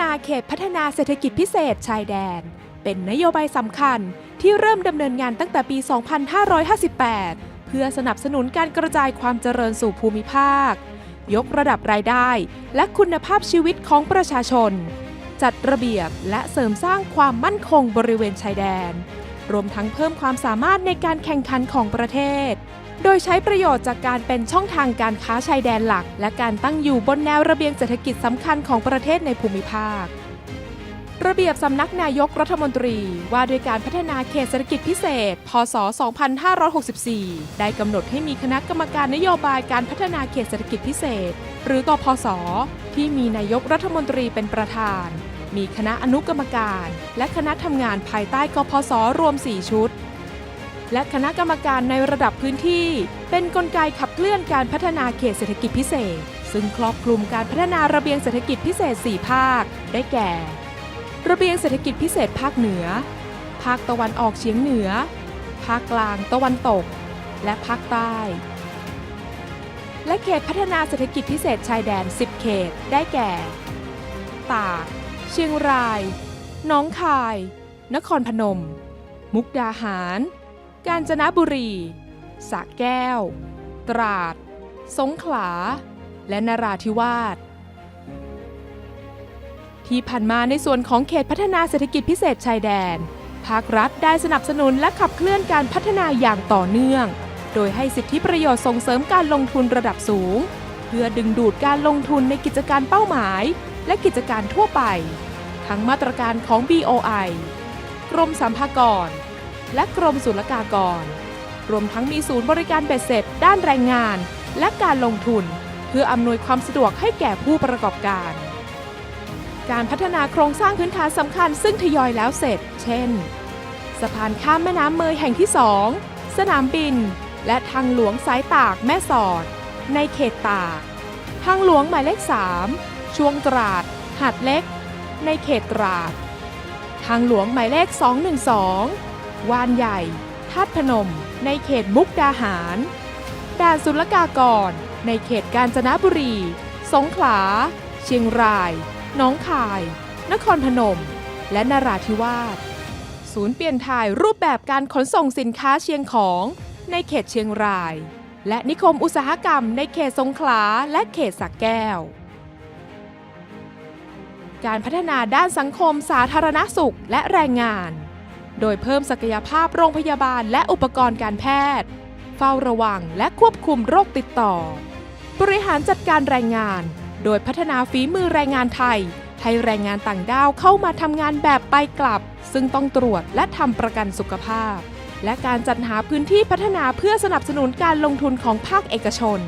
นาเขตพัฒนาเศรษฐกิจพิเศษชายแดน เป็นนโยบายสำคัญที่เริ่มดำเนินงานตั้งแต่ปี 2558 เพื่อสนับสนุนการกระจายความเจริญสู่ภูมิภาค ยกระดับรายได้ และคุณภาพชีวิตของประชาชน จัดระเบียบและเสริมสร้างความมั่นคงบริเวณชายแดน รวมทั้งเพิ่มความสามารถในการแข่งขันของประเทศ โดยใช้ประโยชน์จากการเป็นช่องทางการค้าชายแดนหลัก และการตั้งอยู่บนแนวระเบียงเศรษฐกิจสำคัญของประเทศในภูมิภาค ระเบียบสำนักนายกรัฐมนตรีว่าด้วยการพัฒนาเขตเศรษฐกิจพิเศษ พศ 2564 ได้กำหนดให้มีคณะกรรมการนโยบายการพัฒนาเขตเศรษฐกิจพิเศษ หรือกพศ ที่มีนายกรัฐมนตรีเป็นประธาน มีคณะอนุกรรมการ และคณะทำงานภายใต้กพศรวม 4 ชุด และคณะกรรมการในระดับพื้นที่ เป็นกลไกขับเคลื่อนการพัฒนาเขตเศรษฐกิจพิเศษ ซึ่งครอบคลุมการพัฒนาระเบียงเศรษฐกิจพิเศษ 4 ภาค ได้แก่ ระเบียงเศรษฐกิจพิเศษภาคเหนือ ภาคตะวันออกเฉียงเหนือ ภาคกลางตะวันตก และภาคใต้ และเขตพัฒนาเศรษฐกิจพิเศษชายแดน 10 เขต ได้แก่ ตาก เชียงรายน้องคาย นครพนม มุกดาหาร กาญจนบุรีสระแก้ว ตราด สงขลา และนราธิวาส ที่ผ่านมาในส่วนของเขตพัฒนาเศรษฐกิจพิเศษชายแดน ภาครัฐได้สนับสนุนและขับเคลื่อนการพัฒนาอย่างต่อเนื่อง โดยให้สิทธิประโยชน์ส่งเสริมการลงทุนระดับสูง เพื่อดึงดูดการลงทุนในกิจการเป้าหมาย และกิจการทั่วไป ทั้งมาตรการของ BOI กรมสรรพากร และกรมศุลกากร รวมทั้งมีศูนย์บริการเบ็ดเสร็จ ด้านแรงงาน และการลงทุน เพื่ออำนวยความสะดวกให้แก่ผู้ประกอบการ การพัฒนาโครงสร้างพื้นฐานสำคัญซึ่งทยอยแล้วเสร็จ เช่น สะพานข้ามแม่น้ำเมยแห่งที่2สนามบิน และทางหลวงสายตากแม่สอด ในเขตตาก ทางหลวงหมายเลข 3 ช่วงตราด หาดเล็ก ในเขตตราด ทางหลวงหมายเลข 212 วานใหญ่ทาดพนม ในเขตมุกดาหาร ด่านศุลกากร ในเขตกาญจนบุรี สงขลา เชียงรายน้องคาย นครพนม และนราธิวาส ศูนย์เปลี่ยนถ่ายรูปแบบการขนส่งสินค้าเชียงของ ในเขตเชียงราย และนิคมอุตสาหกรรมในเขตสงขลาและเขตสักแก้ว การพัฒนาด้านสังคมสาธารณสุขและแรงงาน โดยเพิ่มศักยภาพโรงพยาบาลและอุปกรณ์การแพทย์ เฝ้าระวังและควบคุมโรคติดต่อ บริหารจัดการแรงงาน โดยพัฒนาฝีมือแรงงานไทย ให้แรงงานต่างด้าวเข้ามาทำงานแบบไปกลับ ซึ่งต้องตรวจและทำประกันสุขภาพ และการจัดหาพื้นที่พัฒนาเพื่อสนับสนุนการลงทุนของภาคเอกชน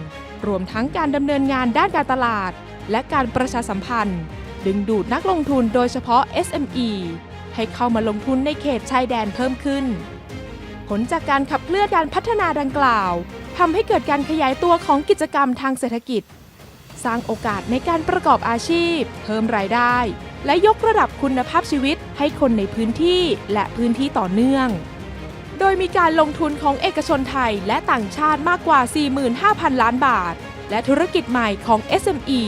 รวมทั้งการดำเนินงานด้านการตลาด และการประชาสัมพันธ์ ดึงดูดนักลงทุนโดยเฉพาะ SME ให้เข้ามาลงทุนในเขตชายแดนเพิ่มขึ้น ผลจากการขับเคลื่อนการพัฒนาดังกล่าวทำให้เกิดการขยายตัวของกิจกรรมทางเศรษฐกิจ สร้างโอกาสในการประกอบอาชีพ เพิ่มรายได้ และยกระดับคุณภาพชีวิตให้คนในพื้นที่และพื้นที่ต่อเนื่อง โดยมีการลงทุนของเอกชนไทยและต่างชาติมากกว่า 45,000 ล้านบาท และธุรกิจใหม่ของ SME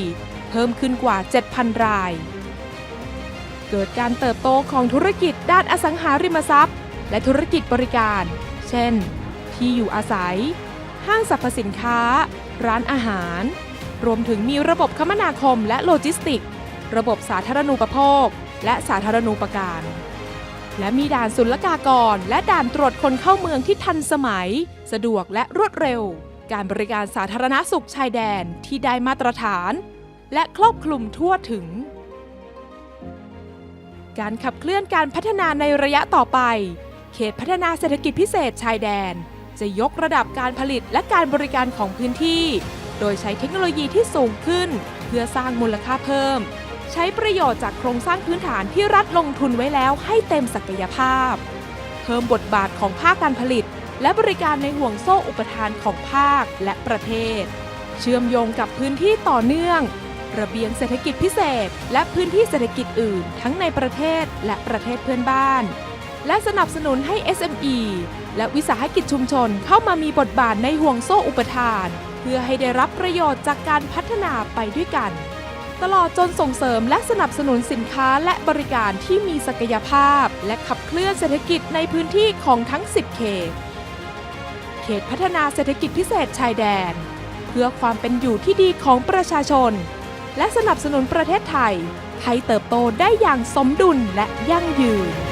เพิ่มขึ้นกว่า 7,000 ราย เกิดการเติบโตของธุรกิจด้านอสังหาริมทรัพย์ และธุรกิจบริการ เช่น ที่อยู่อาศัย ห้างสรรพสินค้า ร้านอาหาร รวมถึงมีระบบคมนาคมและโลจิสติก ระบบสาธารณูปโภค และสาธารณูปการ และมีด่านศุลกากร และด่านตรวจคนเข้าเมืองที่ทันสมัย สะดวกและรวดเร็ว การบริการสาธารณสุขชายแดนที่ได้มาตรฐาน และครอบคลุมทั่วถึง การขับเคลื่อนการพัฒนาในระยะต่อไป เขตพัฒนาเศรษฐกิจพิเศษชายแดน จะยกระดับการผลิตและการบริการของพื้นที่ โดยใช้เทคโนโลยีที่สูงขึ้น เพื่อสร้างมูลค่าเพิ่ม ใช้ประโยชน์จากโครงสร้างพื้นฐานที่รัฐลงทุนไว้แล้วให้เต็มศักยภาพ เพิ่มบทบาทของภาคการผลิต และบริการในห่วงโซ่อุปทานของภาคและประเทศ เชื่อมโยงกับพื้นที่ต่อเนื่อง ระเบียงเศรษฐกิจพิเศษ และพื้นที่เศรษฐกิจอื่น ทั้งในประเทศและประเทศเพื่อนบ้าน และสนับสนุนให้ SME และวิสาหกิจชุมชนเข้ามามีบทบาทในห่วงโซ่อุปทาน เพื่อให้ได้รับประโยชน์จากการพัฒนาไปด้วยกัน ตลอดจนส่งเสริมและสนับสนุนสินค้าและบริการที่มีศักยภาพ และขับเคลื่อนเศรษฐกิจในพื้นที่ของทั้ง 10 เขต เขตพัฒนาเศรษฐกิจพิเศษชายแดน เพื่อความเป็นอยู่ที่ดีของประชาชน และสนับสนุนประเทศไทยให้เติบโตได้อย่างสมดุลและยั่งยืน